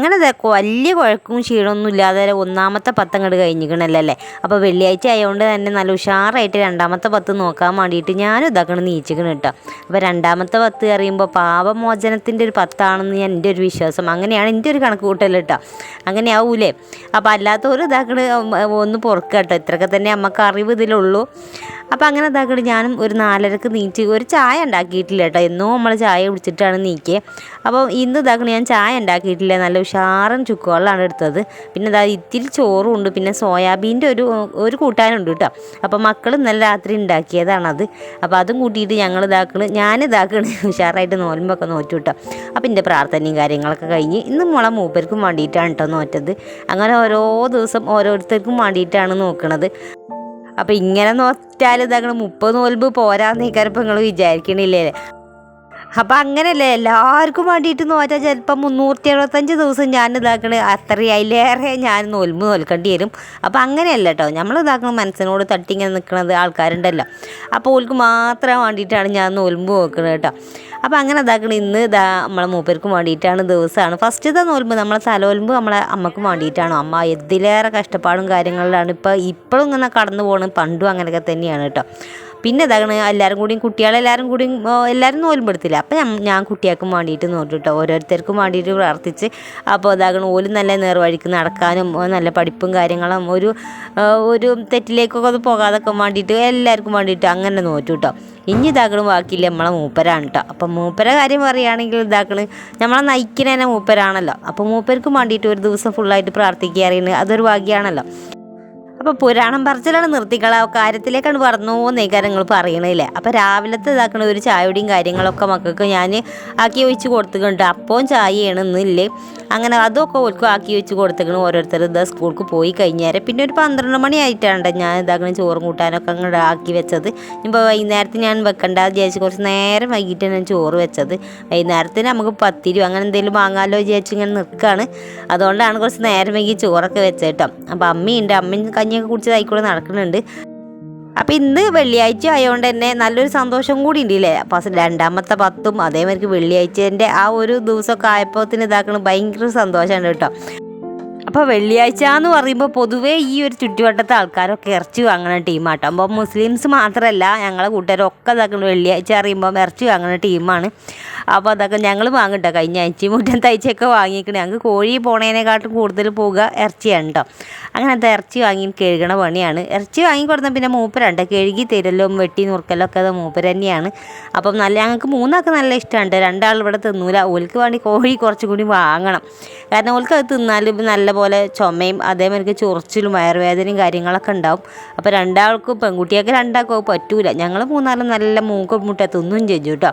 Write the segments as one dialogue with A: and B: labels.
A: അങ്ങനെ വലിയ കുഴക്കും ക്ഷീണമൊന്നും ഇല്ലാതെ ഒന്നാമത്തെ പത്ത് അങ്ങോട്ട് കഴിഞ്ഞിക്കണല്ലോ അല്ലേ അപ്പോൾ വെള്ളിയാഴ്ച ആയതുകൊണ്ട് തന്നെ നല്ല ഉഷാറായിട്ട് രണ്ടാമത്തെ പത്ത് നോക്കാൻ വേണ്ടിയിട്ട് ഞാനും ഇതാക്കണം നീച്ചിക്കണം കേട്ടോ അപ്പോൾ രണ്ടാമത്തെ പത്ത് അറിയുമ്പോൾ പാപമോചനത്തിന്റെ ഒരു പത്താണെന്ന് ഞാൻ എന്റെ ഒരു വിശ്വാസം. അങ്ങനെയാണ് എന്റെ ഒരു കണക്ക് കൂട്ടൽ കേട്ടോ അങ്ങനെ ആവൂലേ? അപ്പോൾ അല്ലാത്തവരും ഇതാക്കണ ഒന്ന് പുറക്കാം കേട്ടോ ഇത്രയൊക്കെ തന്നെ നമുക്ക് അറിവ് ഇതിലുള്ളൂ. അപ്പോൾ അങ്ങനെ ഇതാക്കിയിട്ട് ഞാനും ഒരു നാലരക്ക് നീറ്റ് ഒരു ചായ ഉണ്ടാക്കിയിട്ടില്ല കേട്ടോ. എന്നോ നമ്മൾ ചായ കുടിച്ചിട്ടാണ് നീക്കിയത് അപ്പോൾ ഇന്ന് ഇതാക്കണ ഞാൻ ചായ ഉണ്ടാക്കിയിട്ടില്ല. നല്ല ഉഷാറൻ ചുക്കുവെള്ളമാണ് എടുത്തത്. പിന്നെ ഇതാ ഇത്തിരി ചോറും ഉണ്ട്. പിന്നെ സോയാബീന്റെ ഒരു ഒരു കൂട്ടാനുണ്ട് കേട്ടോ. അപ്പോൾ മക്കൾ ഇന്നലെ രാത്രി ഉണ്ടാക്കിയതാണത്. അപ്പോൾ അതും കൂട്ടിയിട്ട് ഞങ്ങൾ ഇതാക്കണ്. ഞാൻ ഇതാക്കണ്. ഉഷാറായിട്ട് നോലുമ്പൊക്കെ നോറ്റു കേട്ടോ. അപ്പോൾ എന്റെ പ്രാർത്ഥനയും കാര്യങ്ങളൊക്കെ കഴിഞ്ഞ് ഇന്ന് മുള മൂപ്പർക്കും വേണ്ടിയിട്ടാണ് കേട്ടോ നോറ്റത്. അങ്ങനെ ഓരോ ദിവസം ഓരോരുത്തർക്കും വേണ്ടിയിട്ടാണ് നോക്കണത്. അപ്പം ഇങ്ങനെ നോറ്റാൽ ഇതങ്ങനെ മുപ്പത് നോൽമ്പ് പോരാ ഇപ്പം നിങ്ങൾ വിചാരിക്കണില്ലേ അപ്പം അങ്ങനല്ലേ എല്ലാവർക്കും വേണ്ടിയിട്ട് നോറ്റാൽ ചിലപ്പോൾ മുന്നൂറ്റി എഴുപത്തഞ്ച് ദിവസം ഞാൻ ഇതാക്കണ. അത്രയും അതിലേറെ ഞാൻ നോൽമ്പ് നോൽക്കേണ്ടി വരും. അപ്പം അങ്ങനെയല്ല കേട്ടോ നമ്മൾ ഇതാക്കണം മനസ്സിനോട് തട്ടിങ്ങനെ നിൽക്കുന്നത് ആൾക്കാരുണ്ടല്ലോ. അപ്പോൾ ഓൾക്ക് മാത്രം വേണ്ടിയിട്ടാണ് ഞാൻ നോൽമ്പ് നോക്കുന്നത് കേട്ടോ അപ്പോൾ അങ്ങനെ ഇതാക്കണം. ഇന്ന് ഇതാ നമ്മളെ മൂപ്പർക്കും വേണ്ടിയിട്ടാണ് ദിവസമാണ് ഫസ്റ്റത്തെ നോൽമ്പ് നമ്മളെ തലോൽമ്പ് നമ്മളെ അമ്മക്കും വേണ്ടിയിട്ടാണ്. അമ്മ എന്തിലേറെ കഷ്ടപ്പാടും കാര്യങ്ങളിലാണ്. ഇപ്പോൾ ഇപ്പോഴും ഇങ്ങനെ കടന്നു പോകണം പണ്ടും അങ്ങനെയൊക്കെ തന്നെയാണ് കേട്ടോ പിന്നെ ഇതാണ് എല്ലാവരും കൂടിയും കുട്ടികളെല്ലാവരും കൂടിയും എല്ലാവരും നോലുമ്പെടുത്തില്ല അപ്പം ഞാൻ ഞാൻ കുട്ടികൾക്കും വേണ്ടിയിട്ട് നോട്ട് കേട്ടോ ഓരോരുത്തർക്കും വേണ്ടിയിട്ട് പ്രാർത്ഥിച്ച് അപ്പോൾ ഇതാകണം ഓലും നല്ല നേർവഴിക്ക് നടക്കാനും നല്ല പഠിപ്പും കാര്യങ്ങളും ഒരു ഒരു തെറ്റിലേക്കൊക്കെ ഒന്ന് പോകാതൊക്കെ വേണ്ടിയിട്ട് എല്ലാവർക്കും വേണ്ടിയിട്ട് അങ്ങനെ നോറ്റു കേട്ടോ ഇനി ഇതാക്കണം ബാക്കിയില്ല നമ്മളെ മൂപ്പരാണ് കേട്ടോ അപ്പം മൂപ്പര കാര്യം പറയുകയാണെങ്കിൽ ഇതാക്കണ് നമ്മളെ നയിക്കുന്ന തന്നെ മൂപ്പരാണല്ലോ. അപ്പോൾ മൂപ്പർക്കും വേണ്ടിയിട്ട് ഒരു ദിവസം ഫുള്ളായിട്ട് പ്രാർത്ഥിക്കുക അറിയുന്നത് അതൊരു ഭാഗ്യമാണല്ലോ അപ്പോൾ പുരാണം പറച്ചിലാണ് നിർത്തിക്കള. കാര്യത്തിലേക്കാണ് പറഞ്ഞു എന്നേ നിങ്ങൾ പറയണില്ലേ. അപ്പോൾ രാവിലത്തെ ഇതാക്കണ ഒരു ചായയുടെയും കാര്യങ്ങളൊക്കെ മക്കൾക്ക് ഞാൻ ആക്കി വെച്ച് കൊടുത്തിട്ടുണ്ട്. അപ്പവും ചായയാണ് ഇന്നില്ലേ. അങ്ങനെ അതൊക്കെ ഓൽക്കും ആക്കി വെച്ച് കൊടുത്തേക്കണം ഓരോരുത്തർ. ഇതാ സ്കൂൾക്ക് പോയി കഴിഞ്ഞാൽ പിന്നെ ഒരു പന്ത്രണ്ട് മണി ആയിട്ടാണ് ഞാൻ ഇതാക്കണ ചോറും കൂട്ടാനൊക്കെ അങ്ങോട്ട് ആക്കി വെച്ചത്. ഇപ്പോൾ വൈകുന്നേരത്ത് ഞാൻ വെക്കണ്ട വിചാരിച്ച് കുറച്ച് നേരം വൈകിട്ട് ഞാൻ ചോറ് വെച്ചത്. വൈകുന്നേരത്തിന് നമുക്ക് പത്തിരി അങ്ങനെ എന്തെങ്കിലും വാങ്ങാമല്ലോ വിചാരിച്ച് ഇങ്ങനെ നിൽക്കുകയാണ് അതുകൊണ്ടാണ് കുറച്ച് നേരം വൈകി ചോറൊക്കെ വെച്ചേട്ടോ അപ്പം അപ്പോൾ അമ്മയുണ്ട് അമ്മയും കഞ്ഞിയൊക്കെ കുടിച്ചതായിക്കൂടെ നടക്കുന്നുണ്ട്. അപ്പം ഇന്ന് വെള്ളിയാഴ്ച ആയതുകൊണ്ട് തന്നെ നല്ലൊരു സന്തോഷം കൂടി ഉണ്ട് ഇല്ലേ അപ്പം രണ്ടാമത്തെ പത്തും അതേമാതിരി വെള്ളിയാഴ്ചന്റെ ആ ഒരു ദിവസമൊക്കെ ആയപ്പോഴത്തിന് ഇതാക്കണം ഭയങ്കര സന്തോഷമാണ് കേട്ടോ. അപ്പോൾ വെള്ളിയാഴ്ച എന്ന് പറയുമ്പോൾ പൊതുവേ ഈ ഒരു ചുറ്റുവട്ടത്തെ ആൾക്കാരൊക്കെ ഇറച്ചി വാങ്ങുന്ന ടീമാട്ടോ. അപ്പോൾ മുസ്ലിംസ് മാത്രമല്ല ഞങ്ങളെ കൂട്ടുകാരൊക്കെ ഇതാക്കണം വെള്ളിയാഴ്ച അറിയുമ്പോൾ ഇറച്ചി വാങ്ങുന്ന ടീമാണ്. അപ്പോൾ അതൊക്കെ ഞങ്ങൾ വാങ്ങിട്ടോ. കഴിഞ്ഞ ആഴ്ചയും മുറ്റം തയ്ച്ചൊക്കെ വാങ്ങിക്കണേ ഞങ്ങൾക്ക് കോഴി പോണേനെക്കാട്ടും കൂടുതൽ പോവുക ഇറച്ചിയാണ് കേട്ടോ അങ്ങനത്തെ ഇറച്ചി വാങ്ങി കഴുകണ പണിയാണ്. ഇറച്ചി വാങ്ങി പിന്നെ മൂപ്പരുണ്ട്. കഴുകി തരലും വെട്ടി നുറുക്കലും ഒക്കെ അത് മൂപ്പര് തന്നെയാണ്. അപ്പം നല്ല ഞങ്ങൾക്ക് മൂന്നൊക്കെ നല്ല ഇഷ്ടമുണ്ട് രണ്ടാൾ ഇവിടെ തിന്നൂല. ഓൽക്ക് വേണ്ടി കോഴി കുറച്ചും കൂടി വാങ്ങണം. കാരണം ഓൽക്ക് അത് തിന്നാലും നല്ലപോലെ ചുമയും അതേമാതിരി ചൊറിച്ചിലും വയറുവേദനയും കാര്യങ്ങളൊക്കെ ഉണ്ടാവും. അപ്പോൾ രണ്ടാൾക്കും പെൺകുട്ടിയൊക്കെ രണ്ടാൾക്കും പറ്റൂല. ഞങ്ങൾ മൂന്നാളും നല്ല മൂക്ക് മുട്ട തിന്നും ചെയ്തു കേട്ടോ.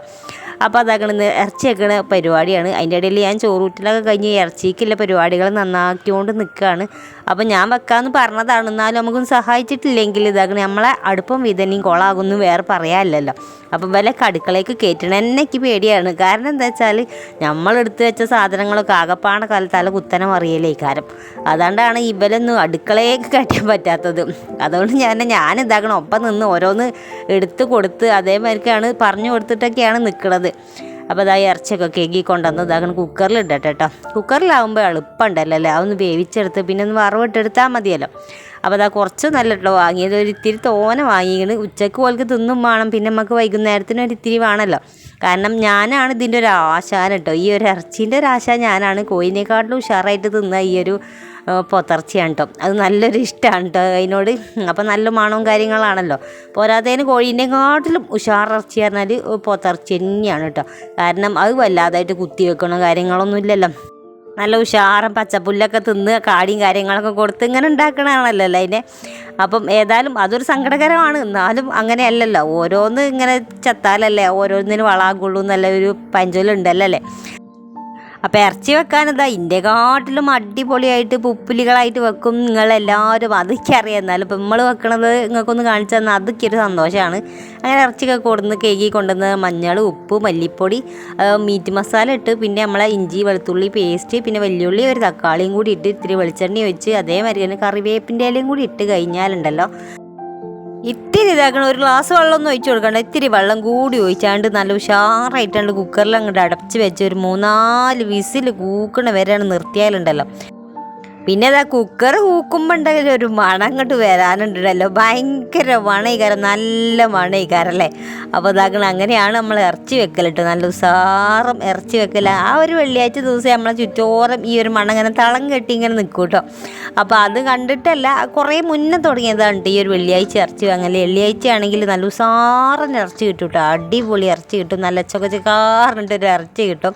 A: അപ്പോൾ അതാക്കണ ഇറച്ചി പരിപാടിയാണ്. അതിന്റെ ഇടയിൽ ഞാൻ ചോറൂറ്റിലൊക്കെ കഴിഞ്ഞ് ഇറച്ചിക്കുള്ള പരിപാടികൾ നന്നാക്കിക്കൊണ്ട് നിൽക്കുകയാണ് അപ്പോൾ ഞാൻ വെക്കാമെന്ന് പറഞ്ഞതാണ്. എന്നാലും നമുക്കൊന്നും സഹായിച്ചിട്ടില്ലെങ്കിൽ ഇതാക്കണ നമ്മളെ അടുപ്പം വിതനയും കൊളാകുന്നു വേറെ പറയാമല്ലോ അപ്പോൾ വില കടുക്കളയ്ക്ക് കയറ്റണം എന്നെക്ക് പേടിയാണ്. കാരണം എന്താ വെച്ചാൽ നമ്മളെടുത്ത് വെച്ച സാധനങ്ങളൊക്കെ ആകപ്പാണ കാലത്താല കുത്തനെ മറിയലേ കാരം. അതുകൊണ്ടാണ് ഇവലൊന്നും അടുക്കളയേക്ക് കയറ്റാൻ പറ്റാത്തത്. അതുകൊണ്ട് ഞാൻ ഞാൻ ഇതാക്കണം ഒപ്പം നിന്ന് ഓരോന്ന് എടുത്ത് കൊടുത്ത് അതേമാതിരിക്കാണ് പറഞ്ഞു കൊടുത്തിട്ടൊക്കെയാണ് നിൽക്കുന്നത് അപ്പോൾ അതാ ഇറച്ചിയൊക്കെ കേക്കി കൊണ്ടുവന്ന് ഇതാക്കണം കുക്കറിൽ ഇടട്ടെ കുക്കറിലാവുമ്പോൾ എളുപ്പമുണ്ടല്ലോ അല്ലേ? അതൊന്ന് വേവിച്ചെടുത്ത് പിന്നെ ഒന്ന് വറവിട്ടെടുത്താൽ മതിയല്ലോ. അപ്പോൾ അതാ കുറച്ച് നല്ല കേട്ടോ വാങ്ങിയത് ഒരു ഇത്തിരി തോനെ വാങ്ങിയത് ഉച്ചയ്ക്ക് പോലെ തിന്നും വേണം. പിന്നെ നമുക്ക് വൈകുന്നേരത്തിന് ഒരു ഇത്തിരി വേണമല്ലോ കാരണം ഞാനാണ് ഇതിന്റെ ഒരു ആശാൻ കേട്ടോ. ഈ ഒരു ഇറച്ചീന്റെ ഒരു ആശ ഞാനാണ്. കോയിനേക്കാട്ടിലും ഉഷാറായിട്ട് തിന്ന ഈ ഒരു പൊത്തർച്ചയാണ് കേട്ടോ. അത് നല്ലൊരു ഇഷ്ടമാണ് കേട്ടോ അതിനോട്. അപ്പോൾ നല്ല മണവും കാര്യങ്ങളാണല്ലോ. പോരാത്തതിന് കോഴീനെക്കാട്ടിലും ഉഷാറിറച്ചി പറഞ്ഞാൽ പൊത്തിറച്ചി തന്നെയാണ് കേട്ടോ. കാരണം അത് വല്ലാതായിട്ട് കുത്തി വെക്കണോ കാര്യങ്ങളൊന്നും ഇല്ലല്ലോ. നല്ല ഉഷാറും പച്ചപ്പുല്ലൊക്കെ തിന്ന് കാടിയും കാര്യങ്ങളൊക്കെ കൊടുത്ത് ഇങ്ങനെ ഉണ്ടാക്കണതാണല്ലോ അതിനെ? അപ്പം ഏതായാലും അതൊരു സങ്കടകരമാണ്. എന്നാലും അങ്ങനെയല്ലല്ലോ. ഓരോന്ന് ഇങ്ങനെ ചത്താലല്ലേ ഓരോന്നിന് വളാകുള്ളൂ എന്നല്ല ഒരു പഞ്ചലുണ്ടല്ലോ അല്ലേ? അപ്പോൾ ഇറച്ചി വെക്കാനതാ. ഇന്റെ കാട്ടിലും അടിപൊളിയായിട്ട് പുപ്പുലികളായിട്ട് വെക്കും നിങ്ങളെല്ലാവരും. അതൊക്കെ എന്നാലും ഇപ്പം നമ്മൾ വെക്കണത് നിങ്ങൾക്കൊന്ന് കാണിച്ചു തന്നാൽ അതൊക്കെ ഒരു സന്തോഷമാണ് അങ്ങനെ ഇറച്ചിയൊക്കെ കൊടുന്ന് കേക്കി കൊണ്ടുവന്ന് മഞ്ഞൾ ഉപ്പ് മല്ലിപ്പൊടി മീറ്റ് മസാല ഇട്ട് പിന്നെ നമ്മളെ ഇഞ്ചി വെളുത്തുള്ളി പേസ്റ്റ് പിന്നെ വലിയുള്ളി ഒരു തക്കാളിയും കൂടി ഇട്ട് ഇത്തിരി വെളിച്ചെണ്ണ ഒഴിച്ച് അതേമാതിരി തന്നെ കറിവേപ്പിന്റെ ഇലയും കൂടി ഇട്ട് കഴിഞ്ഞാലുണ്ടല്ലോ. ഇത്തിരി ഇതാക്കണം. ഒരു ഗ്ലാസ് വെള്ളം ഒന്നും ഒഴിച്ചു കൊടുക്കണ്ട. ഇത്തിരി വെള്ളം കൂടി ഒഴിച്ചാണ്ട് നല്ല ഉഷാറായിട്ടാണ്ട് കുക്കറിൽ അങ്ങോട്ട് അടച്ച് വെച്ച് ഒരു മൂന്നാൽ വിസിൽ കൂക്കണ വരെയാണ് നിർത്തിയാലുണ്ടല്ലോ. പിന്നെ ഇതാ കുക്കർ ഹൂക്കുമ്പോണ്ടെങ്കിൽ ഒരു മണം അങ്ങോട്ട് വരാനുണ്ടല്ലോ. ഭയങ്കര മണയിക്കാരം നല്ല മണയിക്കാരല്ലേ അപ്പോൾ ഇതാക്കണം അങ്ങനെയാണ് നമ്മൾ ഇറച്ചി വെക്കൽ കേട്ടോ നല്ല ഉസാറും ഇറച്ചി വെക്കല. ആ ഒരു വെള്ളിയാഴ്ച ദിവസം നമ്മളെ ചുറ്റോറം ഈ ഒരു മണം ഇങ്ങനെ തളം കെട്ടി ഇങ്ങനെ നിൽക്കും കേട്ടോ അപ്പോൾ അത് കണ്ടിട്ടല്ല കുറേ മുന്നേ തുടങ്ങിയതാണ് ഈ ഒരു വെള്ളിയാഴ്ച ഇറച്ചി വാങ്ങൽ വെള്ളിയാഴ്ച ആണെങ്കിൽ നല്ല ഉസാറിന് ഇറച്ചി കിട്ടും കേട്ടോ അടിപൊളി ഇറച്ചി കിട്ടും. നല്ല ചൊക്കച്ചക്കാറിട്ടൊരു ഇറച്ചി കിട്ടും.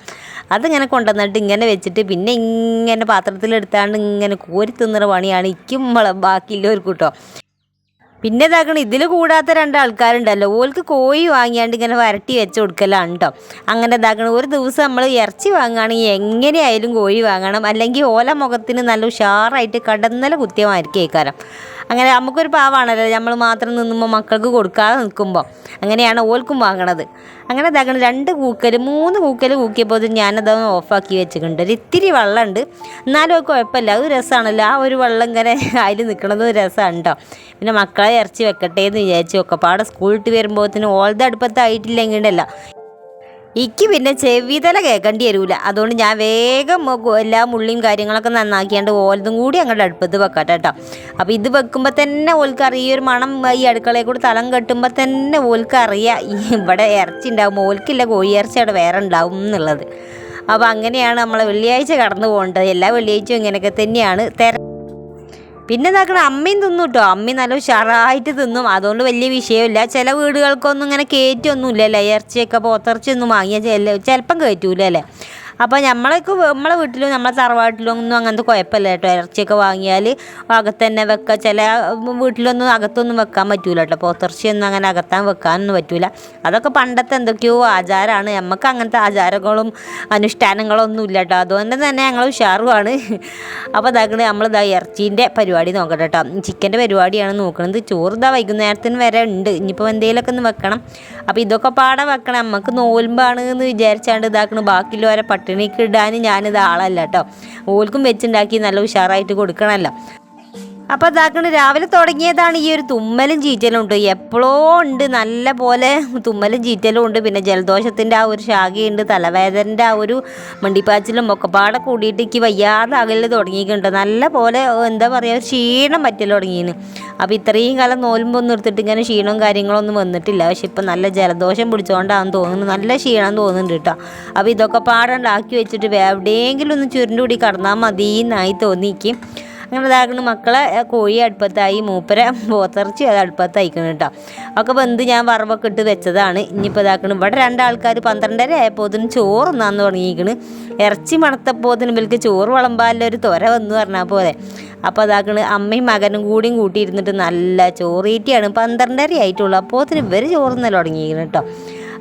A: അതിങ്ങനെ കൊണ്ടുവന്നിട്ട് ഇങ്ങനെ വെച്ചിട്ട് പിന്നെ ഇങ്ങനെ പാത്രത്തിലെടുത്താണ്ട് ഇങ്ങനെ കോരി തിന്നുന്ന പണിയാണ് ഇക്കും ബാക്കിയുള്ളവർക്ക് കേട്ടോ പിന്നെ ഇതാക്കണം ഇതിൽ കൂടാത്ത രണ്ട് ആൾക്കാരുണ്ടല്ലോ ഓൾക്ക് കോഴി വാങ്ങിയാണ്ട് ഇങ്ങനെ വരട്ടി വെച്ച് കൊടുക്കലാണ് കേട്ടോ അങ്ങനെ ഇതാക്കണം ഒരു ദിവസം നമ്മൾ ഇറച്ചി വാങ്ങുകയാണെങ്കിൽ എങ്ങനെയായാലും കോഴി വാങ്ങണം. അല്ലെങ്കിൽ ഓല മുഖത്തിന് നല്ല ഉഷാറായിട്ട് കടന്നല കുത്തിയമായിരിക്കും കേൾക്കാരം അങ്ങനെ നമുക്കൊരു പാവാണല്ലോ. നമ്മൾ മാത്രം നിന്നുമ്പോൾ മക്കൾക്ക് കൊടുക്കാതെ നിൽക്കുമ്പോൾ അങ്ങനെയാണ് ഓൽക്കും വാങ്ങണത്. അങ്ങനെ ഇതാക്കണം രണ്ട് കൂക്കൽ മൂന്ന് കൂക്കൽ കൂക്കിയപ്പോൾ ഞാനത് ഓഫാക്കി വെച്ചിട്ടുണ്ട്. ഒരു ഇത്തിരി വെള്ളമുണ്ട് എന്നാലും അത് കുഴപ്പമില്ല. അത് രസമാണല്ലോ ആ ഒരു വെള്ളം ഇങ്ങനെ അതിൽ നിൽക്കണത് രസമാണ് കേട്ടോ പിന്നെ മക്കളെ ഇറച്ചി വെക്കട്ടെ എന്ന് വിചാരിച്ചു ഒക്കെ പാടെ സ്കൂളിട്ട് വരുമ്പോഴത്തേനും ഓൾത് അടുപ്പത്തായിട്ടില്ലെങ്കിൽ ഉണ്ടല്ലോ ഇക്ക് പിന്നെ ചെവിതല കേൾക്കേണ്ടി വരൂല. അതുകൊണ്ട് ഞാൻ വേഗം എല്ലാ മുള്ളിയും കാര്യങ്ങളൊക്കെ നന്നാക്കിയാണ്ട് ഓലതും കൂടി അങ്ങോട്ട് അടുപ്പത്ത് വെക്കട്ടെ കേട്ടോ. അപ്പോൾ ഇത് വെക്കുമ്പോൾ തന്നെ ഓൽക്കറിയാം ഈ ഒരു മണം ഈ അടുക്കളയിൽ കൂടി തലം കെട്ടുമ്പോൾ തന്നെ ഓൽക്കറിയാം ഇവിടെ ഇറച്ചി ഉണ്ടാവും. ഓൽക്കില്ല കോഴി ഇറച്ചി അവിടെ വേറെ ഉണ്ടാവും എന്നുള്ളത്. അപ്പോൾ അങ്ങനെയാണ് നമ്മളെ വെള്ളിയാഴ്ച കടന്നു പോകേണ്ടത്. എല്ലാ വെള്ളിയാഴ്ചയും ഇങ്ങനെയൊക്കെ തന്നെയാണ്. തെര പിന്നെ നോക്കണം അമ്മയും തിന്നും കേട്ടോ അമ്മയും നല്ല ഉഷാറായിട്ട് തിന്നും. അതുകൊണ്ട് വലിയ വിഷയമില്ല. ചില വീടുകൾക്കൊന്നും ഇങ്ങനെ കയറ്റൊന്നുമില്ലല്ലേ? ഇറച്ചിയൊക്കെ പോത്തിറച്ചിയൊന്നും വാങ്ങിയാൽ ചില ചിലപ്പം കയറ്റൂല അല്ലേ അപ്പോൾ നമ്മളൊക്കെ നമ്മളെ വീട്ടിലും നമ്മളെ തറവാട്ടിലും ഒന്നും അങ്ങനത്തെ കുഴപ്പമില്ല കേട്ടോ. ഇറച്ചിയൊക്കെ വാങ്ങിയാൽ അകത്ത് തന്നെ വെക്കുക ചില വീട്ടിലൊന്നും അകത്തൊന്നും വെക്കാൻ പറ്റൂല കേട്ടോ. പോത്തിറച്ചിയൊന്നും അങ്ങനെ അകത്താൻ വെക്കാനൊന്നും പറ്റൂല. അതൊക്കെ പണ്ടത്തെ എന്തൊക്കെയോ ആചാരമാണ് നമുക്ക് അങ്ങനത്തെ ആചാരങ്ങളും അനുഷ്ഠാനങ്ങളും ഒന്നും ഇല്ല കേട്ടോ. അതുകൊണ്ട് തന്നെ ഞങ്ങൾ ഉഷാറുമാണ്. അപ്പോൾ ഇതാക്കണേ നമ്മൾ ഇതാ ഇറച്ചീന്റെ പരിപാടി നോക്കട്ടെ കേട്ടോ. ചിക്കന്റെ പരിപാടിയാണ് നോക്കുന്നത് ചോറ് ഇതാ വൈകുന്നേരത്തിന് വരെ ഉണ്ട്. ഇനിയിപ്പോൾ എന്തെങ്കിലുമൊക്കെ ഒന്ന് വെക്കണം. അപ്പോൾ ഇതൊക്കെ പാടെ വെക്കണം. നമുക്ക് നോൽമ്പാണ് എന്ന് വിചാരിച്ചാണ്ട് ഇതാക്കണം. ബാക്കിയുള്ളവരെ പട്ടിണിക്ക് ഇടാൻ ഞാനിത് ആളല്ല കേട്ടോ. ഓൽക്കും വെച്ചുണ്ടാക്കി നല്ല ഉഷാറായിട്ട് കൊടുക്കണമല്ലോ അപ്പോൾ ഇതാക്കണ് രാവിലെ തുടങ്ങിയതാണ് ഈ ഒരു തുമ്മലും ചീറ്റലും ഉണ്ട്. എപ്പോഴോ ഉണ്ട് നല്ല പോലെ തുമ്മലും ചീറ്റലും ഉണ്ട്. പിന്നെ ജലദോഷത്തിന്റെ ആ ഒരു ശാഖയുണ്ട് തലവേദനന്റെ ആ ഒരു മണ്ടിപ്പാച്ചിലും ഒക്കെപ്പാടെ കൂടിയിട്ട് എനിക്ക് വയ്യാതെ അകലിൽ തുടങ്ങിയിട്ടുണ്ട്. നല്ല പോലെ എന്താ പറയുക ഒരു ക്ഷീണം പറ്റൽ തുടങ്ങിയിന്. അപ്പോൾ ഇത്രയും കാലം നോലുമ്പൊന്നും എടുത്തിട്ട് ഇങ്ങനെ ക്ഷീണവും കാര്യങ്ങളൊന്നും വന്നിട്ടില്ല. പക്ഷെ ഇപ്പം നല്ല ജലദോഷം പിടിച്ചുകൊണ്ടാണെന്ന് തോന്നുന്നു. നല്ല ക്ഷീണം തോന്നുന്നുണ്ട് കേട്ടോ. അപ്പോൾ ഇതൊക്കെ പാടുണ്ടാക്കി വെച്ചിട്ട് എവിടെയെങ്കിലും ഒന്ന് ചുരുണ്ടുകൂടി കടന്നാൽ മതി എന്നായി തോന്നിക്കും അങ്ങനെ ഇതാക്കുന്ന മക്കളെ കോഴി അടുപ്പത്തായി മൂപ്പരെ പോത്തിറച്ചി അത് അടുപ്പത്തയക്കണം കേട്ടോ ഒക്കെ വെന്ത് ഞാൻ വറവൊക്കെ ഇട്ട് വെച്ചതാണ്. ഇനിയിപ്പോൾ ഇതാക്കണം. ഇവിടെ രണ്ടാൾക്കാർ പന്ത്രണ്ടര ആയപ്പോതിന് ചോറ് തിന്നാന്ന് തുടങ്ങിയിരിക്കണ്. ഇറച്ചി മണത്തപ്പോതിന് ഇവർക്ക് ചോറ് വിളമ്പാനുള്ള ഒരു ത്വര വന്നു പറഞ്ഞാൽ പോലെ. അപ്പോൾ അതാക്കണ് അമ്മയും മകനും കൂടിയും കൂട്ടിയിരുന്നിട്ട് നല്ല ചോറീറ്റിയാണ് പന്ത്രണ്ടര ആയിട്ടുള്ളൂ. അപ്പോത്തിന് ഇവർ ചോറ് തിന്നൽ തുടങ്ങിയിരിക്കണം കേട്ടോ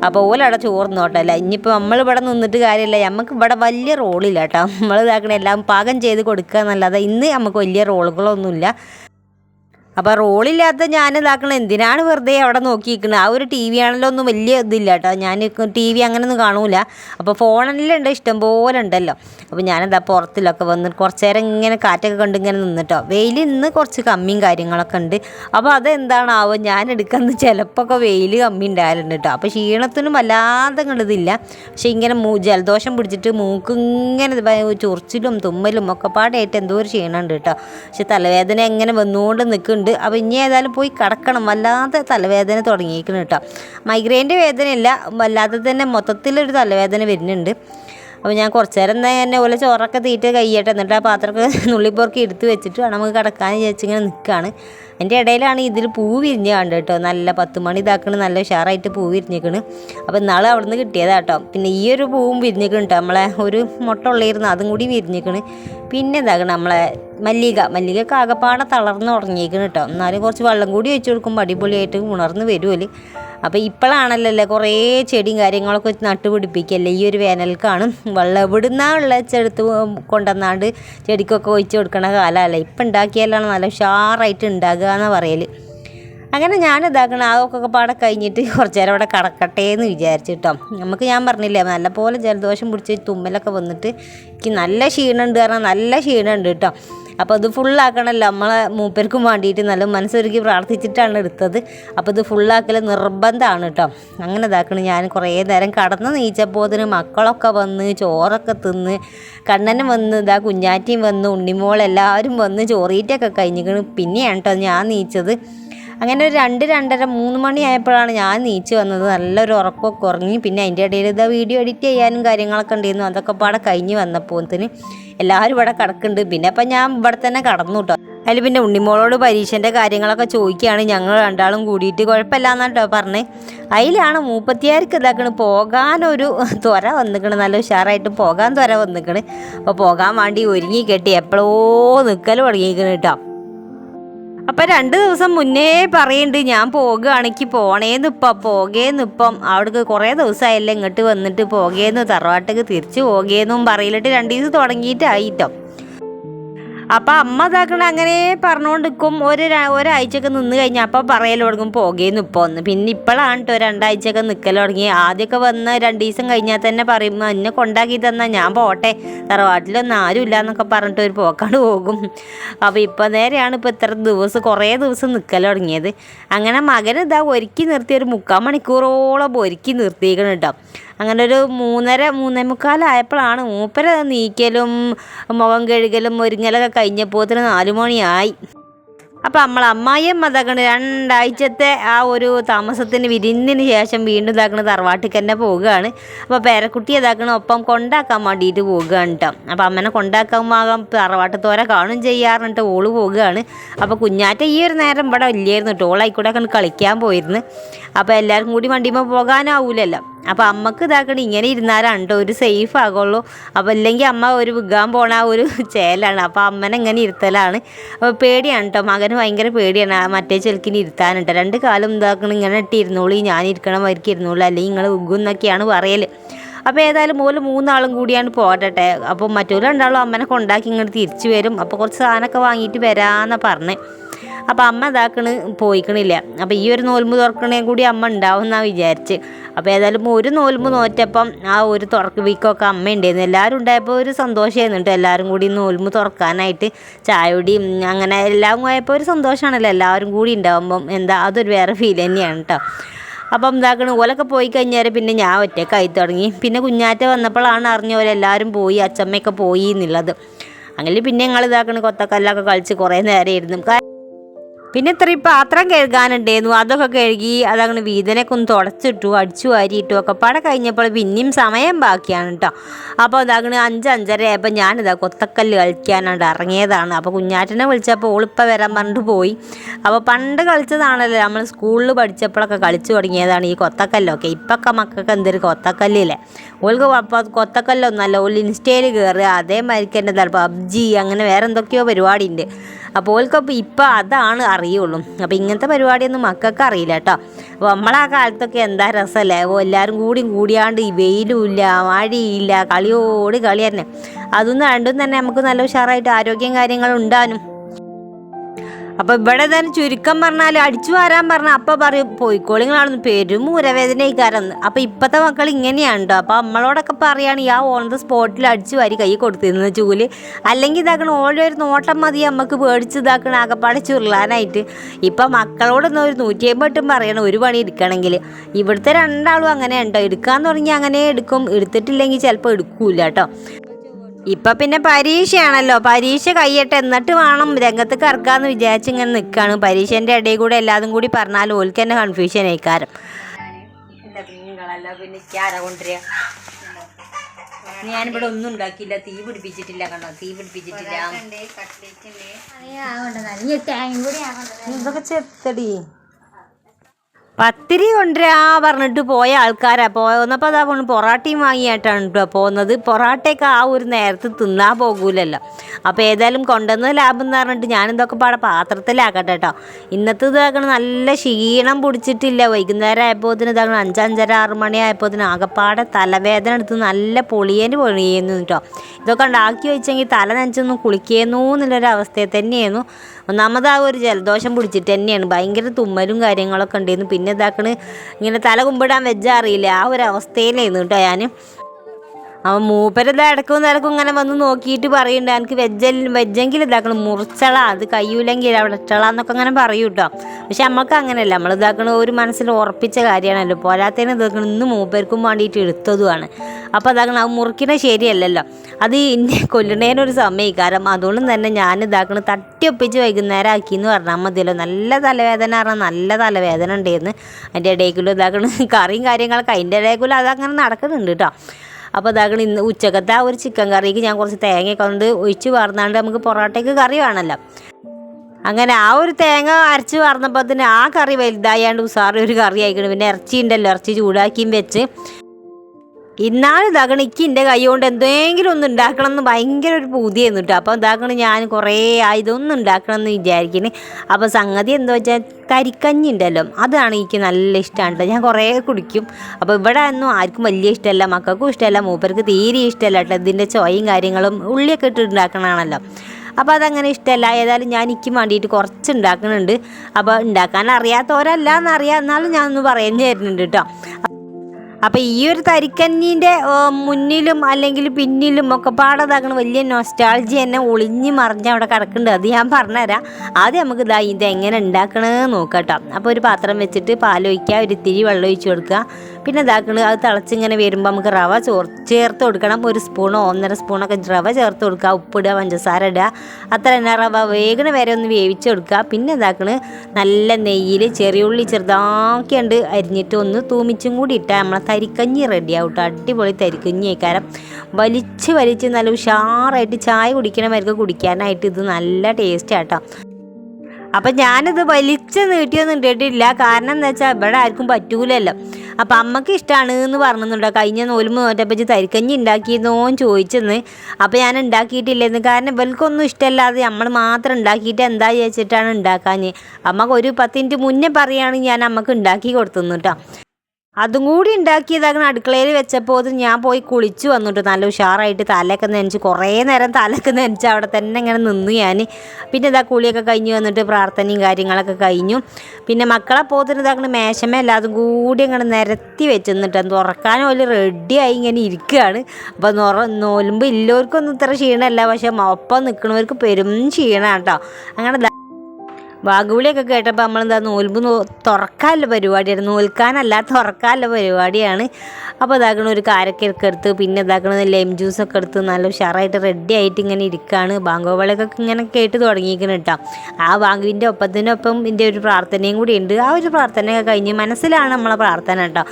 A: അപ്പോൾ ഓലവിടെ ചോർന്നോട്ടല്ല ഇനിയിപ്പോൾ നമ്മൾ ഇവിടെ നിന്നിട്ട് കാര്യമില്ല. നമുക്ക് ഇവിടെ വലിയ റോളില്ല കേട്ടോ. നമ്മൾ ഇതാക്കണ എല്ലാം പാകം ചെയ്ത് കൊടുക്കുക എന്നല്ലാതെ ഇന്ന് നമുക്ക് വലിയ റോളുകളൊന്നുമില്ല അപ്പോൾ റോളില്ലാത്ത ഞാൻ ഇതാക്കണ എന്തിനാണ് വെറുതെ അവിടെ നോക്കിയിരിക്കുന്നത് ആ ഒരു ടി വി ആണല്ലോ ഒന്നും വലിയ ഇതില്ല കേട്ടോ. ഞാൻ ടി വി അങ്ങനെയൊന്നും കാണൂല. അപ്പോൾ ഫോണിലുണ്ട് ഇഷ്ടം പോലെ ഉണ്ടല്ലോ. അപ്പോൾ ഞാനെന്താ പുറത്തിലൊക്കെ വന്ന് കുറച്ച് നേരം ഇങ്ങനെ കാറ്റൊക്കെ കണ്ട് ഇങ്ങനെ നിന്നിട്ടോ വെയിൽ ഇന്ന് കുറച്ച് കമ്മിയും കാര്യങ്ങളൊക്കെ ഉണ്ട്. അപ്പോൾ അതെന്താണാവോ ഞാൻ എടുക്കുന്നത് ചിലപ്പോൾ വെയിൽ കമ്മി ഉണ്ടായാലുണ്ട് കേട്ടോ അപ്പോൾ ക്ഷീണത്തിനും വല്ലാതെ കണ്ടതില്ല പക്ഷേ ഇങ്ങനെ മൂ ജലദോഷം പിടിച്ചിട്ട് മൂക്ക് ഇങ്ങനെ ചൊറിച്ചിലും തുമ്മലും ഒക്കെ പാടായിട്ട് എന്തോ ഒരു ക്ഷീണമുണ്ട് കേട്ടോ പക്ഷെ തലവേദന എങ്ങനെ വന്നുകൊണ്ട് നിൽക്കുന്നുണ്ട് അപ്പോൾ ഇനി ഏതായാലും പോയി കിടക്കണം. വല്ലാതെ തലവേദന തുടങ്ങിയിരിക്കണം കേട്ടോ. മൈഗ്രെയിന്റെ വേദനയില്ല. വല്ലാതെ തന്നെ മൊത്തത്തിലൊരു തലവേദന വരുന്നുണ്ട്. അപ്പോൾ ഞാൻ കുറച്ച് നേരം എന്താ എന്നെ പോലെ ചോറൊക്കെ തീറ്റ കയ്യട്ടെ. എന്നിട്ട് ആ പാത്രമൊക്കെ നുള്ളിപ്പൊറുക്കി എടുത്ത് വെച്ചിട്ട് വേണം നമുക്ക് കിടക്കാൻ വിചാരിച്ചിങ്ങനെ നിൽക്കുകയാണ് എന്റെ ഇടയിലാണ് ഇതിൽ പൂ വിരിഞ്ഞ് കണ്ടത് കേട്ടോ. നല്ല പത്ത് മണി ഇതാക്കണ്. നല്ല ഉഷാറായിട്ട് പൂ വിരിഞ്ഞിക്കണ് അപ്പോൾ ഇന്നാൾ അവിടെ നിന്ന് കിട്ടിയതാ കേട്ടോ. പിന്നെ ഈ ഒരു പൂവും വിരിഞ്ഞിക്കണ് കേട്ടോ. നമ്മളെ ഒരു മുട്ട ഉള്ളിരുന്ന് അതും കൂടി വിരിഞ്ഞിക്കണ് പിന്നെ ഇതാക്കണം നമ്മളെ മല്ലിക. മല്ലികയൊക്കെ ആകപ്പാടെ തളർന്ന് ഉറങ്ങിയിരിക്കുന്നു കേട്ടോ എന്നാലും കുറച്ച് വെള്ളം കൂടി ഒഴിച്ച് കൊടുക്കുമ്പോൾ അടിപൊളിയായിട്ട് ഉണർന്ന് വരുമല്ലേ അപ്പോൾ ഇപ്പോഴാണല്ലോ കുറേ ചെടിയും കാര്യങ്ങളൊക്കെ നട്ടുപിടിപ്പിക്കല്ലേ ഈ ഒരു വേനൽക്കാണ്. വെള്ളം എവിടുന്നാ ചെടുത്ത് കൊണ്ടുവന്നാണ്ട് ചെടിക്കൊക്കെ ഒഴിച്ചു കൊടുക്കണ കാലമല്ല ഇപ്പം ഉണ്ടാക്കിയാലാണ് നല്ല ഉഷാറായിട്ട് ഉണ്ടാകുക എന്ന് പറയൽ അങ്ങനെ ഞാൻ ഇതാക്കണം. ആ ഒക്കെ പാടെ കഴിഞ്ഞിട്ട് കുറച്ച് നേരം അവിടെ കടക്കട്ടെ എന്ന് വിചാരിച്ചിട്ടോ നമുക്ക് ഞാൻ പറഞ്ഞില്ലേ നല്ലപോലെ ജലദോഷം പിടിച്ച് തുമ്മലൊക്കെ വന്നിട്ട് എനിക്ക് നല്ല ക്ഷീണമുണ്ട് കാരണം നല്ല ക്ഷീണമുണ്ട് കേട്ടോ അപ്പോൾ അത് ഫുള്ളാക്കണമല്ലോ നമ്മളെ മൂപ്പർക്കും വേണ്ടിയിട്ട് നല്ല മനസ്സൊരുക്കി പ്രാർത്ഥിച്ചിട്ടാണ് എടുത്തത്. അപ്പോൾ ഇത് ഫുള്ളാക്കൽ നിർബന്ധമാണ് കേട്ടോ അങ്ങനെ ഇതാക്കണം. ഞാൻ കുറേ നേരം കടന്ന് നീച്ചപ്പോത്തിന് മക്കളൊക്കെ വന്ന് ചോറൊക്കെ തിന്ന് കണ്ണനും വന്ന് ഇതാ കുഞ്ഞാറ്റിയും വന്ന് ഉണ്ണിമോൾ എല്ലാവരും വന്ന് ചോറീറ്റൊക്കെ കഴിഞ്ഞിരിക്കണം പിന്നെയാണ് കേട്ടോ ഞാൻ നീച്ചത്. അങ്ങനെ ഒരു രണ്ട് രണ്ടര മൂന്ന് മണിയായപ്പോഴാണ് ഞാൻ നീച്ച് വന്നത്. നല്ലൊരു ഉറക്കമൊക്കെ ഉറങ്ങി. പിന്നെ അതിന്റെ ഇടയിൽ ഇതാ വീഡിയോ എഡിറ്റ് ചെയ്യാനും കാര്യങ്ങളൊക്കെ ഉണ്ടായിരുന്നു അതൊക്കെ പാടെ കഴിഞ്ഞ് വന്നപ്പോത്തിന് എല്ലാവരും ഇവിടെ കിടക്കുന്നുണ്ട്. പിന്നെ അപ്പം ഞാൻ ഇവിടെ തന്നെ കടന്നു കേട്ടോ. അതിൽ പിന്നെ ഉണ്ണിമോളോട് പരീക്ഷന്റെ കാര്യങ്ങളൊക്കെ ചോദിക്കുകയാണ്. ഞങ്ങൾ രണ്ടാളും കൂടിയിട്ട് കുഴപ്പമില്ല കേട്ടോ പറഞ്ഞ്. അതിലാണ് മൂപ്പത്തിയാർക്ക് ഇതാക്കണ്. പോകാനൊരു ത്വര വന്നിക്കണ്. നല്ല ഉഷാറായിട്ട് പോകാൻ ത്വര വന്നിക്കണ്. അപ്പോൾ പോകാൻ വേണ്ടി ഒരുങ്ങി കെട്ടി എപ്പോഴോ നിൽക്കൽ തുടങ്ങിയിരിക്കണ് കേട്ടോ. അപ്പം രണ്ട് ദിവസം മുന്നേ പറയുന്നുണ്ട് ഞാൻ പോകുകയാണെങ്കിൽ പോണേന്ന് ഇപ്പം പോകേന്ന് ഇപ്പം. അവിടേക്ക് കുറേ ദിവസമായല്ലേ ഇങ്ങോട്ട് വന്നിട്ട് പോകേന്ന്. തറവാട്ടേക്ക് തിരിച്ചു പോകേന്നും പറയിലിട്ട് രണ്ട് ദിവസം തുടങ്ങിയിട്ടായിട്ടോ. അപ്പം അമ്മ ഇതാക്കണ അങ്ങനെ പറഞ്ഞുകൊണ്ട് നിൽക്കും ഒരു ഒരാഴ്ചയൊക്കെ നിന്ന് കഴിഞ്ഞാൽ അപ്പം പറയൽ തുടങ്ങും പോകേന്ന് ഇപ്പോൾ ഒന്ന്. പിന്നെ ഇപ്പോഴാണ് കേട്ടോ രണ്ടാഴ്ചയൊക്കെ നിൽക്കൽ തുടങ്ങി. ആദ്യമൊക്കെ വന്ന് രണ്ട് ദിവസം കഴിഞ്ഞാൽ തന്നെ പറയും എന്നെ കൊണ്ടാക്കി തന്നാൽ ഞാൻ പോട്ടെ. തറവാട്ടിലൊന്നും ആരും ഇല്ല എന്നൊക്കെ പറഞ്ഞിട്ട് ഒരു പോക്കാണ്ട് പോകും. അപ്പോൾ ഇപ്പോൾ നേരെയാണ് ഇപ്പോൾ ഇത്ര ദിവസം കുറേ ദിവസം നിൽക്കൽ തുടങ്ങിയത്. അങ്ങനെ മകൻ ഇതാ ഒരുക്കി നിർത്തി ഒരു മുക്കാൽ മണിക്കൂറോളം ഒരുക്കി നിർത്തിയിരിക്കണം കേട്ടോ അങ്ങനെ ഒരു മൂന്നര മൂന്നേ മുക്കാലായപ്പോഴാണ് മൂപ്പര നീക്കലും മുഖം കഴുകലും ഒരുങ്ങലൊക്കെ കഴിഞ്ഞപ്പോത്തിന് നാലു മണിയായി. അപ്പം നമ്മൾ അമ്മായിയും മതകണ് രണ്ടാഴ്ചത്തെ ആ ഒരു താമസത്തിന് വിരുന്നിന് ശേഷം വീണ്ടും ഇതാക്കണ തറവാട്ടിൽ തന്നെ പോവുകയാണ്. അപ്പോൾ പേരക്കുട്ടി ഇതാക്കണ ഒപ്പം കൊണ്ടാക്കാൻ വേണ്ടിയിട്ട് പോവുകയാണ് കേട്ടോ അപ്പോൾ അമ്മനെ കൊണ്ടാക്കാൻ തറവാട്ട് തോര കാണും ചെയ്യാറുണ്ട് ഓൾ പോവുകയാണ്. അപ്പോൾ കുഞ്ഞാറ്റ ഈ ഒരു നേരം ഇവിടെ ഇല്ലായിരുന്നു കേട്ടോ ഓളായിക്കൂടെ കളിക്കാൻ പോയിരുന്നു. അപ്പോൾ എല്ലാവരും കൂടി വണ്ടിയുമ്പോൾ പോകാനാവൂലല്ലോ. അപ്പോൾ അമ്മയ്ക്ക് ഇതാക്കണം ഇങ്ങനെ ഇരുന്നാലുണ്ടോ ഒരു സേഫ് ആകുള്ളൂ. അപ്പോൾ ഇല്ലെങ്കിൽ അമ്മ ഒരു വിൽക്കാൻ പോണ ഒരു ചേലാണ്. അപ്പോൾ അമ്മനെ ഇങ്ങനെ ഇരുത്തലാണ്. അപ്പോൾ പേടിയാണ് കേട്ടോ മകന് ഭയങ്കര പേടിയാണ്. മറ്റേ ചെലുക്കിന് ഇരുത്താനുണ്ട്. രണ്ട് കാലം ഇതാക്കണം ഇങ്ങനെ ഇട്ടിരുന്നോളൂ ഞാൻ ഇരിക്കണം അവർക്ക് ഇരുന്നോളൂ. അല്ലെങ്കിൽ നിങ്ങൾ വിൽക്കും എന്നൊക്കെയാണ് പറയൽ അപ്പോൾ ഏതായാലും മൂല മൂന്നാളും കൂടിയാണ് പോരട്ടെ. അപ്പോൾ മറ്റൊരു രണ്ടാളും അമ്മനെ കൊണ്ടാക്കി ഇങ്ങോട്ട് തിരിച്ചു വരും. അപ്പോൾ കുറച്ച് സാധനമൊക്കെ വാങ്ങിയിട്ട് വരാമെന്നാണ് പറഞ്ഞത് അപ്പോൾ അമ്മ ഇതാക്കണ് പോയിക്കണില്ല. അപ്പോൾ ഈ ഒരു നോൽമ്പ് തുറക്കണേ കൂടി അമ്മ ഉണ്ടാവും എന്നാണ് വിചാരിച്ച്. അപ്പോൾ ഏതായാലും ഒരു നോൽമ്പ് നോറ്റപ്പം ആ ഒരു തുറക്ക് വീക്കൊക്കെ അമ്മ ഉണ്ടായിരുന്നു. എല്ലാവരും ഉണ്ടായപ്പോൾ ഒരു സന്തോഷമായിരുന്നു കേട്ടോ. എല്ലാവരും കൂടി നോൽമ്പ് തുറക്കാനായിട്ട് ചായയുടെയും അങ്ങനെ എല്ലാം ആയപ്പോൾ ഒരു സന്തോഷമാണല്ലോ എല്ലാവരും കൂടി ഉണ്ടാകുമ്പം എന്താ അതൊരു വേറെ ഫീൽ തന്നെയാണ് കേട്ടോ. അപ്പം ഇതാക്കണ ഓലൊക്കെ പോയി കഴിഞ്ഞാൽ പിന്നെ ഞാൻ ഒറ്റയ്ക്ക് ഒറ്റക്കായി തുടങ്ങി. പിന്നെ കുഞ്ഞാറ്റ വന്നപ്പോഴാണ് അറിഞ്ഞ പോലെ എല്ലാവരും പോയി അച്ചമ്മയൊക്കെ പോയി എന്നുള്ളത്. അങ്ങനെ പിന്നെ ഞങ്ങൾ ഇതാക്കണ കൊത്തക്കല്ലൊക്കെ കളിച്ച് കുറേ നേരം ഇരുന്നു പിന്നെ ഇത്ര പാത്രം കഴുകാനുണ്ടായിരുന്നു. അതൊക്കെ കഴുകി അതങ്ങനെ വീതനൊക്കെ ഒന്ന് തുടച്ചിട്ടു അടിച്ചു വാരിയിട്ടു ഒക്കെ പട കഴിഞ്ഞപ്പോൾ പിന്നെയും സമയം ബാക്കിയാണ് കേട്ടോ അപ്പോൾ അതങ്ങനെ അഞ്ച് അഞ്ചര ആയപ്പോൾ ഞാനിതാ കൊത്തക്കല്ല് കളിക്കാനാണ് ഇറങ്ങിയതാണ്. അപ്പോൾ കുഞ്ഞാറ്റനെ വിളിച്ചപ്പോൾ ഓളിപ്പം വരാൻ പറഞ്ഞിട്ട് പോയി. അപ്പോൾ പണ്ട് കളിച്ചതാണല്ലോ നമ്മൾ സ്കൂളിൽ പഠിച്ചപ്പോഴൊക്കെ കളിച്ചു തുടങ്ങിയതാണ് ഈ കൊത്തക്കല്ലൊക്കെ. ഇപ്പൊക്കെ മക്കൾക്ക് എന്തൊരു കൊത്തക്കല്ലില്ലേ. ഓൾക്ക് കൊത്തക്കല്ലൊന്നല്ല ഓൾ ഇൻസ്റ്റയിൽ കയറുക അതേമാതിരിക്ക് തന്നെ പബ്ജി അങ്ങനെ വേറെ എന്തൊക്കെയോ പരിപാടി ഉണ്ട് അപ്പോൾ ഓൾക്കപ്പോൾ ഇപ്പം അതാണ് അറിയുള്ളൂ. അപ്പോൾ ഇങ്ങനത്തെ പരിപാടിയൊന്നും മക്കൾക്ക് അറിയില്ല കേട്ടോ. അപ്പോൾ നമ്മളാ കാലത്തൊക്കെ എന്താ രസമല്ലേ എല്ലാവരും കൂടിയും കൂടിയാണ്ട് ഈ വെയിലും ഇല്ല മഴയില്ല കളിയോട് കളി തന്നെ അതൊന്നും രണ്ടും തന്നെ നമുക്ക് നല്ല ഉഷാറായിട്ട് ആരോഗ്യം കാര്യങ്ങളും ഉണ്ടാനും. അപ്പോൾ ഇവിടെ തന്നെ ചുരുക്കം പറഞ്ഞാൽ അടിച്ചു വരാൻ പറഞ്ഞ അപ്പൊ പറയും പോയിക്കോളിങ്ങളാണ് പേരും മൂരവേദന ഊരവേദനയ്ക്കാരെന്ന് അപ്പൊ ഇപ്പത്തെ മക്കൾ ഇങ്ങനെയാണ്ടോ അപ്പൊ നമ്മളോടൊക്കെ പറയാണ് ആ ഓൺ ദ സ്പോട്ടിൽ അടിച്ചു വാരി കൈ കൊടുത്തിരുന്ന ചൂൽ. അല്ലെങ്കിൽ ഇതാക്കണം ഓരോ ഒരു നോട്ടം മതി നമുക്ക് പേടിച്ച് ഇതാക്കണം ആകപ്പാടെ ചുരുളാനായിട്ട്. ഇപ്പൊ മക്കളോടൊന്നും ഒരു നൂറ്റി അമ്പട്ടും പറയണം ഒരു പണി എടുക്കണമെങ്കിൽ ഇവിടുത്തെ രണ്ടാളും അങ്ങനെ ഉണ്ടോ എടുക്കാൻ തുടങ്ങി അങ്ങനെ എടുക്കും എടുത്തിട്ടില്ലെങ്കിൽ ചിലപ്പോൾ എടുക്കൂല കേട്ടോ ഇപ്പൊ പിന്നെ പരീക്ഷയാണല്ലോ. പരീക്ഷ കയ്യട്ടെ എന്നിട്ട് വേണം രംഗത്ത് കറക്കാന്ന് വിചാരിച്ച് ഇങ്ങനെ നിൽക്കാണ് പരീക്ഷന്റെ ഇടയിൽ കൂടെ എല്ലാതും കൂടി പറഞ്ഞാൽ ഓൽക്ക് തന്നെ കൺഫ്യൂഷൻ ആയിക്കാരം. ഞാനിവിടെ ഒന്നും ഉണ്ടാക്കിയില്ല. തീ പിടിപ്പിച്ചിട്ടില്ല കണ്ടോ? തീ പിടിപ്പിച്ചിട്ടില്ല. ഇതൊക്കെ ചെത്തടി പത്തിരി കൊണ്ടുവരാ പറഞ്ഞിട്ട് പോയ ആൾക്കാരാ. പോന്നപ്പോൾ അതാ പോണു. പൊറാട്ടയും വാങ്ങിയായിട്ടാണ് കേട്ടോ പോകുന്നത് പൊറാട്ടയൊക്കെ ആ ഒരു നേരത്ത് തിന്നാൻ പോകൂലല്ലോ. അപ്പോൾ ഏതായാലും കൊണ്ടുവന്ന ലാഭം എന്ന് പറഞ്ഞിട്ട് ഞാനിതൊക്കെ പാടെ പാത്രത്തിലാക്കട്ടെ കേട്ടോ ഇന്നത്തെ ഇതാക്കണ നല്ല ക്ഷീണം പിടിച്ചിട്ടില്ല. വൈകുന്നേരം ആയപ്പോത്തിന് ഇതാകണം അഞ്ചഞ്ചര ആറ് മണി ആയപ്പോത്തിന് ആകപ്പാടെ തലവേദന എടുത്ത് നല്ല പൊളിയേന് പൊളിയുന്നു കേട്ടോ ഇതൊക്കെ ഉണ്ടാക്കി വെച്ചെങ്കിൽ തല നനച്ചൊന്നും കുളിക്കുന്നു എന്നുള്ളൊരു അവസ്ഥയിൽ തന്നെയായിരുന്നു. ഒന്നാമത് ആ ഒരു ജലദോഷം പിടിച്ചിട്ട് തന്നെയാണ്. ഭയങ്കര തുമ്മലും കാര്യങ്ങളൊക്കെ ഉണ്ടായിരുന്നു പിന്നെ ഇതാക്കണ്. ഇങ്ങനെ തല കുമ്പിടാൻ വെച്ചാൽ അറിയില്ല. ആ ഒരു അവസ്ഥയിലായിരുന്നു കേട്ടോ ഞാൻ അവൻ മൂപ്പരത് ഇടക്കും നിലക്കും ഇങ്ങനെ വന്ന് നോക്കിയിട്ട് പറയുന്നുണ്ട് എനിക്ക് വെജ് വെജ്ജെങ്കിൽ ഇതാക്കണം. മുറിച്ചള അത് കയ്യൂലെങ്കിൽ അവിടെ ഇട്ടള എന്നൊക്കെ അങ്ങനെ പറയും കേട്ടോ. പക്ഷെ നമ്മൾക്ക് അങ്ങനെയല്ല. നമ്മൾ ഇതാക്കണ ഒരു മനസ്സിൽ ഉറപ്പിച്ച കാര്യമാണല്ലോ. പോരാത്തതിന് ഇതാക്കണം ഇന്ന് മൂപ്പർക്കും വേണ്ടിയിട്ട് എടുത്തതുമാണ്. അപ്പോൾ അതാക്കണം അത് മുറിക്കണ ശരിയല്ലല്ലോ. അത് ഇന്നെ കൊല്ലണേനൊരു സമയം കാരണം അതുകൊണ്ടും തന്നെ ഞാൻ ഇതാക്കണം തട്ടിയൊപ്പിച്ച് വൈകുന്നേരം ആക്കി എന്ന് പറഞ്ഞാൽ മതിയല്ലോ. നല്ല തലവേദന പറഞ്ഞാൽ നല്ല തലവേദന ഉണ്ടായിരുന്നു അതിന്റെ ഇടയ്ക്കുള്ള ഇതാക്കണം കറിയും കാര്യങ്ങളൊക്കെ അതിന്റെ ഇടയ്ക്കുള്ള അതങ്ങനെ നടക്കുന്നുണ്ട് കേട്ടോ. അപ്പോൾ ഇതാക്കണം ഇന്ന് ഉച്ചക്കത്തെ ആ ഒരു ചിക്കൻ കറിക്ക് ഞാൻ കുറച്ച് തേങ്ങയൊക്കെ കൊണ്ട് ഒഴിച്ച് വാർന്നാണ്ട് നമുക്ക് പൊറോട്ടയ്ക്ക് കറി വേണമല്ലോ അങ്ങനെ ആ ഒരു തേങ്ങ അരച്ച് വാർന്നപ്പോൾ തന്നെ ആ കറി വലുതായാണ്ട് ഉസാറി ഒരു കറി ആയിക്കണം. പിന്നെ ഇറച്ചി ഉണ്ടല്ലോ ഇറച്ചി ചൂടാക്കിയും വെച്ച്. ഇന്നാൾ ഇതാക്കണം ഇക്ക് എന്റെ കൈ കൊണ്ട് എന്തെങ്കിലും ഒന്ന് ഉണ്ടാക്കണം എന്ന് ഭയങ്കര ഒരു പൂതിയായിരുന്നു കേട്ടോ അപ്പോൾ ഇതാക്കണം ഞാൻ കുറേ ആയതൊന്നും ഉണ്ടാക്കണം എന്ന് വിചാരിക്കുന്നത് അപ്പോൾ സംഗതി എന്താ വെച്ചാൽ കരിക്കഞ്ഞി ഉണ്ടല്ലോ അതാണ് എനിക്ക് നല്ല ഇഷ്ടമാണ് ഞാൻ കുറേ കുടിക്കും. അപ്പോൾ ഇവിടെ ഒന്നും ആർക്കും വലിയ ഇഷ്ടമല്ല മക്കൾക്കും ഇഷ്ടമല്ല മൂപ്പർക്ക് തീരെ ഇഷ്ടമല്ല കേട്ടോ ഇതിന്റെ ചോയും കാര്യങ്ങളും ഉള്ളിയൊക്കെ ഇട്ട് ഉണ്ടാക്കണതാണല്ലോ. അപ്പോൾ അതങ്ങനെ ഇഷ്ടമല്ല. ഏതായാലും ഞാൻ എനിക്ക് വേണ്ടിയിട്ട് കുറച്ച് ഉണ്ടാക്കുന്നുണ്ട് അപ്പോൾ ഉണ്ടാക്കാൻ അറിയാത്തവരല്ല എന്നറിയാം എന്നാലും ഞാനൊന്ന് പറഞ്ഞു തരുന്നുണ്ട് കേട്ടോ അപ്പോൾ ഈ ഒരു തരിക്കഞ്ഞീന്റെ മുന്നിലും അല്ലെങ്കിൽ പിന്നിലും ഒക്കെ പാടതാക്കണ വലിയ നൊസ്റ്റാൾജി എന്നെ ഒളിഞ്ഞ് മറിഞ്ഞ് അവിടെ കിടക്കുന്നുണ്ട്. അത് ഞാൻ പറഞ്ഞുതരാം. ആദ്യം നമുക്ക് ഇതാ ഇത് എങ്ങനെ ഉണ്ടാക്കണമെന്ന് നോക്കാം കേട്ടോ. അപ്പോൾ ഒരു പാത്രം വെച്ചിട്ട് പാലൊഴിക്കുക ഒരു ഇത്തിരി വെള്ളം ഒഴിച്ച് കൊടുക്കുക. പിന്നെ ഇതാക്കണത് അത് തിളച്ചിങ്ങനെ വരുമ്പോൾ നമുക്ക് റവ ചോർ ചേർത്ത് കൊടുക്കണം. ഒരു സ്പൂണോ ഒന്നര സ്പൂണൊക്കെ റവ ചേർത്ത് കൊടുക്കുക. ഉപ്പിടുക പഞ്ചസാര ഇടുക. അത്ര തന്നെ റവ വേഗണ വരെ ഒന്ന് വേവിച്ച് കൊടുക്കുക. പിന്നെ ഇതാക്കണ് നല്ല നെയ്യിൽ ചെറിയുള്ളി ചെറുതാക്കിയുണ്ട് അരിഞ്ഞിട്ട് ഒന്ന് തൂമിച്ചും കൂടി ഇട്ടാൽ നമ്മളെ തരിക്കഞ്ഞി റെഡിയാവും കേട്ടോ അടിപൊളി തരിക്കഞ്ഞി ആയിക്കാരം. വലിച്ച് വലിച്ച് നല്ല ഉഷാറായിട്ട് ചായ കുടിക്കണമാർക്ക് കുടിക്കാനായിട്ട് ഇത് നല്ല ടേസ്റ്റ് ആട്ടോ അപ്പം ഞാനിത് വലിച്ച് നീട്ടിയൊന്നും ഇട്ടിട്ടില്ല. കാരണം എന്താ വെച്ചാൽ ഇവിടെ ആർക്കും പറ്റൂലല്ലോ. അപ്പം അമ്മയ്ക്ക് ഇഷ്ടമാണ് എന്ന് പറഞ്ഞിട്ടുണ്ടോ. കഴിഞ്ഞ നോലും നോറ്റപ്പച്ച് തരിക്കഞ്ഞി ഉണ്ടാക്കിയെന്നോന്ന് ചോദിച്ചെന്ന്. അപ്പം ഞാൻ ഉണ്ടാക്കിയിട്ടില്ലെന്ന് കാരണം ഇവൾക്കൊന്നും ഇഷ്ടമല്ലാതെ നമ്മൾ മാത്രം ഉണ്ടാക്കിയിട്ട് എന്താ ചോദിച്ചിട്ടാണ് ഉണ്ടാക്കാൻ അമ്മയ്ക്ക് ഒരു പത്ത് മിനിറ്റ് മുന്നേ പറയുകയാണെങ്കിൽ ഞാൻ അമ്മയ്ക്ക് ഉണ്ടാക്കി കൊടുത്തുന്നു കേട്ടോ അതും കൂടി ഉണ്ടാക്കിയതാകണം അടുക്കളയിൽ വെച്ചപ്പോൾ അത് ഞാൻ പോയി കുളിച്ചു വന്നിട്ട് നല്ല ഉഷാറായിട്ട് തലയൊക്കെ നനച്ച് കുറേ നേരം തലയൊക്കെ നനച്ച് അവിടെ തന്നെ ഇങ്ങനെ നിന്നു ഞാൻ. പിന്നെ ഇതാ കുളിയൊക്കെ കഴിഞ്ഞ് വന്നിട്ട് പ്രാർത്ഥനയും കാര്യങ്ങളൊക്കെ കഴിഞ്ഞു. പിന്നെ മക്കളെ പോത്തിന് ഇതാക്കണ എല്ലാതും കൂടി അങ്ങനെ നിരത്തി വെച്ച് നിന്നിട്ട് തുറക്കാനും ഒരു റെഡിയായി ഇങ്ങനെ ഇരിക്കുകയാണ്. അപ്പോൾ നൊറ നോലുമ്പോൾ ഇല്ലവർക്കൊന്നും ഇത്ര ക്ഷീണമല്ല പക്ഷേ ഒപ്പം നിൽക്കുന്നവർക്ക് പെരും ക്ഷീണമാണ് കേട്ടോ. അങ്ങനെ വാഗുവിളിയൊക്കെ കേട്ടപ്പോൾ നമ്മളെന്താ നോൽമ്പ് നോ തുറക്കാനുള്ള പരിപാടിയാണ് നോൽക്കാനല്ല തുറക്കാനുള്ള പരിപാടിയാണ്. അപ്പോൾ ഇതാക്കണ ഒരു കാരക്കൊക്കെ എടുത്ത് പിന്നെ ഇതാക്കണത് ലെം ജ്യൂസൊക്കെ എടുത്ത് നല്ല ഉഷാറായിട്ട് റെഡി ആയിട്ട് ഇങ്ങനെ ഇരിക്കുകയാണ് ബാങ്കോവളൊക്കെ ഇങ്ങനെ കേട്ട് തുടങ്ങിയിരിക്കണം കേട്ടോ ആ ബാങ്കുവിന്റെ ഒപ്പത്തിനൊപ്പം ഒപ്പം ഇതിന്റെ ഒരു പ്രാർത്ഥനയും കൂടി ഉണ്ട്. ആ ഒരു പ്രാർത്ഥനയൊക്കെ കഴിഞ്ഞ് മനസ്സിലാണ് നമ്മളെ പ്രാർത്ഥന കേട്ടോ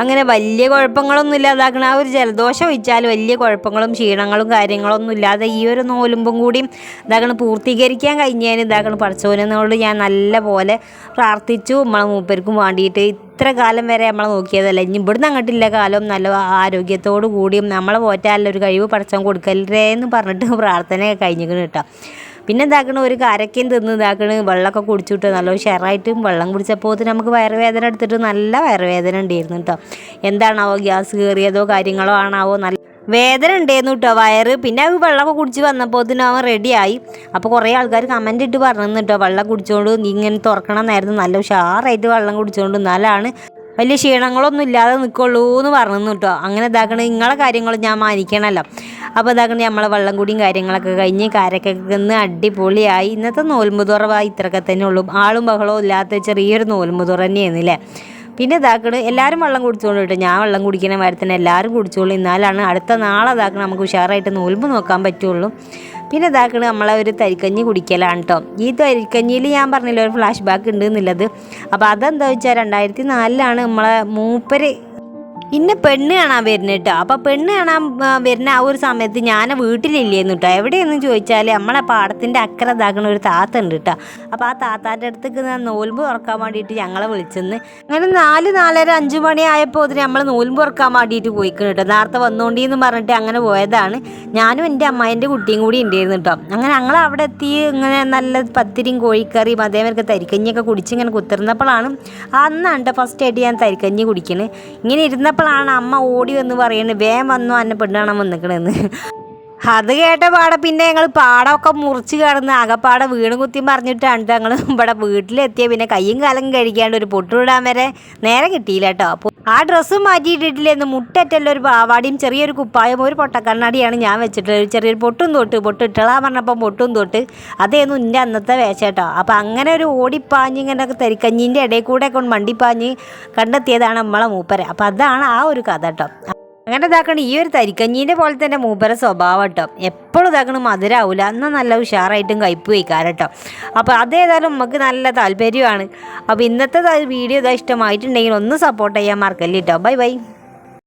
A: അങ്ങനെ വലിയ കുഴപ്പങ്ങളൊന്നും ഇല്ലാതാക്കണം ആ ഒരു ജലദോഷം ഒഴിച്ചാൽ വലിയ കുഴപ്പങ്ങളും ക്ഷീണങ്ങളും കാര്യങ്ങളൊന്നും ഇല്ലാതെ ഈ ഒരു നോലുമ്പും കൂടിയും ഇതാക്കണം പൂർത്തീകരിക്കാൻ കഴിഞ്ഞാൽ ഇതാക്കണം പഠിച്ചവനോട് ഞാൻ നല്ല പോലെ പ്രാർത്ഥിച്ചു. നമ്മളെ മൂപ്പർക്കും വേണ്ടിയിട്ട് ഇത്ര കാലം വരെ നമ്മളെ നോക്കിയതല്ല. ഇനി ഇവിടുന്ന് അങ്ങോട്ടില്ല കാലം നല്ല ആരോഗ്യത്തോടു കൂടിയും നമ്മളെ പോറ്റാനുള്ള ഒരു കഴിവ് പഠിച്ചാൽ കൊടുക്കല്ലേ എന്ന് പറഞ്ഞിട്ട് പ്രാർത്ഥനയൊക്കെ കഴിഞ്ഞിരിക്കണം കേട്ടോ. പിന്നെ ഇതാക്കണ ഒരു കരക്കയും തിന്ന് ഇതാക്കണ്. വെള്ളമൊക്കെ കുടിച്ചിട്ട് നല്ല ഉഷാറായിട്ടും വെള്ളം കുടിച്ചപ്പോൾ നമുക്ക് വയറുവേദന എടുത്തിട്ട് നല്ല വയറുവേദന ഉണ്ടായിരുന്നു കേട്ടോ എന്താണാവോ ഗ്യാസ് കയറിയതോ കാര്യങ്ങളോ ആണാവോ നല്ല വേദന ഉണ്ടായിരുന്നു കേട്ടോ വയറ്. പിന്നെ അത് വെള്ളമൊക്കെ കുടിച്ച് വന്നപ്പോൾ അവൻ റെഡിയായി. അപ്പോൾ കുറേ ആൾക്കാർ കമന്റ് ഇട്ട് പറഞ്ഞു കേട്ടോ വെള്ളം കുടിച്ചുകൊണ്ട് നീ ഇങ്ങനെ തുറക്കണം എന്നായിരുന്നു നല്ല ഉഷാറായിട്ട് വെള്ളം കുടിച്ചുകൊണ്ട് എന്നാലാണ് വലിയ ക്ഷീണങ്ങളൊന്നും ഇല്ലാതെ നിൽക്കുള്ളൂ എന്ന് പറഞ്ഞു കേട്ടോ. അങ്ങനെ ഇതാക്കണ നിങ്ങളെ കാര്യങ്ങൾ ഞാൻ മാനിക്കണമല്ലോ അപ്പോൾ ഇതാക്കണ നമ്മളെ വെള്ളം കൂടിയും കാര്യങ്ങളൊക്കെ കഴിഞ്ഞ് കാരൊക്കെ നിന്ന് അടിപൊളിയായി. ഇന്നത്തെ നോൽമ്പ് തുറവ ഇത്രയൊക്കെ തന്നെ ഉള്ളൂ. ആളും ബഹളവും ഇല്ലാത്ത ചെറിയൊരു നോൽമ്പ് തുറ തന്നെയായിരുന്നു അല്ലേ പിന്നെ ഇതാക്കണ് എല്ലാവരും വെള്ളം കുടിച്ചോളൂ കേട്ടോ. ഞാൻ വെള്ളം കുടിക്കുന്ന മാതിരി തന്നെ എല്ലാവരും കുടിച്ചോളൂ. എന്നാലാണ് അടുത്ത നാളെ ഇതാക്കണം നമുക്ക് ഉഷാറായിട്ട് നോൽമ്പ് നോക്കാൻ പറ്റുള്ളൂ. പിന്നെ ഇതാക്കണ് നമ്മളെ ഒരു തരിക്കഞ്ഞി കുടിക്കലാണ് കേട്ടോ. ഈ തരിക്കഞ്ഞിയിൽ ഞാൻ പറഞ്ഞില്ല ഒരു ഫ്ലാഷ് ബാക്ക് ഉണ്ട് എന്നുള്ളത്. അപ്പോൾ അതെന്താ വെച്ചാൽ രണ്ടായിരത്തി നാലിലാണ് നമ്മളെ മൂപ്പര് ഇന്ന പെണ്ണ് കാണാൻ വരുന്നത് കേട്ടോ അപ്പോൾ പെണ്ണ് കാണാൻ വരുന്ന ആ ഒരു സമയത്ത് ഞാൻ വീട്ടിലില്ലേന്ന് കേട്ടോ എവിടെയെന്ന് ചോദിച്ചാൽ നമ്മളെ പാടത്തിന്റെ അക്കരെ ഒരു താത്ത ഉണ്ട് കേട്ടോ അപ്പോൾ ആ താത്താന്റെ അടുത്തേക്ക് നോൽമ്പ് തുറക്കാൻ വേണ്ടിയിട്ട് ഞങ്ങളെ വിളിച്ചെന്ന്. അങ്ങനെ നാല് നാലര അഞ്ച് മണി ആയപ്പോൾ അതിന് നമ്മൾ നോൽമ്പ് തുറക്കാൻ വേണ്ടിയിട്ട് പോയിക്കണം കേട്ടോ നേരത്തെ വന്നുകൊണ്ടീന്ന് പറഞ്ഞിട്ട് അങ്ങനെ പോയതാണ്. ഞാനും എന്റെ അമ്മായിന്റെ കുട്ടിയും കൂടി ഉണ്ടായിരുന്നു കേട്ടോ അങ്ങനെ ഞങ്ങൾ അവിടെ എത്തി ഇങ്ങനെ നല്ല പത്തിരിയും കോഴിക്കറിയും അതേമാതിരി തരിക്കഞ്ഞിയൊക്കെ കുടിച്ച് ഇങ്ങനെ കുത്തിരുന്നപ്പോഴാണ് അന്നാണ് കേട്ടോ ഫസ്റ്റ് ആയിട്ട് ഞാൻ തരിക്കഞ്ഞി കുടിക്കണേ. ഇങ്ങനെ ഇരുന്നപ്പോഴാണ് അമ്മ ഓടി വന്ന് പറയുന്നത് വേം വന്നു അന്നെ പെണ്ണാണ് വന്നിക്കണെന്ന്. അത് കേട്ട പാടെ പിന്നെ ഞങ്ങൾ പാടമൊക്കെ മുറിച്ച് കിടന്ന് അകപ്പാടെ വീണ് കുത്തി പറഞ്ഞിട്ടാണ് ഞങ്ങൾ ഇവിടെ വീട്ടിലെത്തിയ. പിന്നെ കയ്യും കാലം കഴിക്കാണ്ട് ഒരു പൊട്ടുവിടാൻ വരെ നേരെ കിട്ടിയില്ല കേട്ടോ അപ്പോൾ ആ ഡ്രസ്സും മാറ്റിയിട്ടിട്ടില്ലെന്ന് മുട്ടറ്റല്ല ഒരു പാവാടിയും ചെറിയൊരു കുപ്പായം ഒരു പൊട്ടക്കണ്ണാടിയാണ് ഞാൻ വെച്ചിട്ടുള്ളത്. ഒരു ചെറിയൊരു പൊട്ടും തൊട്ട് പൊട്ടിട്ടളാ പറഞ്ഞപ്പം പൊട്ടും തൊട്ട് അതേന്നു എന്റെ അന്നത്തെ വേഷ കേട്ടോ അപ്പോൾ അങ്ങനെ ഒരു ഓടിപ്പാഞ്ഞ് ഇങ്ങനെ തരിക്കഞ്ഞിന്റെ ഇടയിൽ കൂടെ കൊണ്ട് മണ്ടിപ്പാഞ്ഞ് കണ്ടെത്തിയതാണ് നമ്മളെ മൂപ്പരെ. അപ്പോൾ അതാണ് ആ ഒരു കഥ കേട്ടോ അങ്ങനെ ഇതാക്കണം ഈ ഒരു തരിക്കഞ്ഞീന്റെ പോലെ തന്നെ മൂപ്പര സ്വഭാവം കേട്ടോ. എപ്പോഴും ഇതാക്കണം മധുരാവില്ല എന്നാൽ നല്ല ഉഷാറായിട്ടും കയ്പ് വയ്ക്കാറ് കേട്ടോ. അപ്പോൾ അതേതായാലും നമുക്ക് നല്ല താല്പര്യമാണ്. അപ്പോൾ ഇന്നത്തെ വീഡിയോ ഇതാ ഇഷ്ടമായിട്ടുണ്ടെങ്കിൽ ഒന്ന് സപ്പോർട്ട് ചെയ്യാൻ മറക്കല്ലേ കേട്ടോ. Bye bye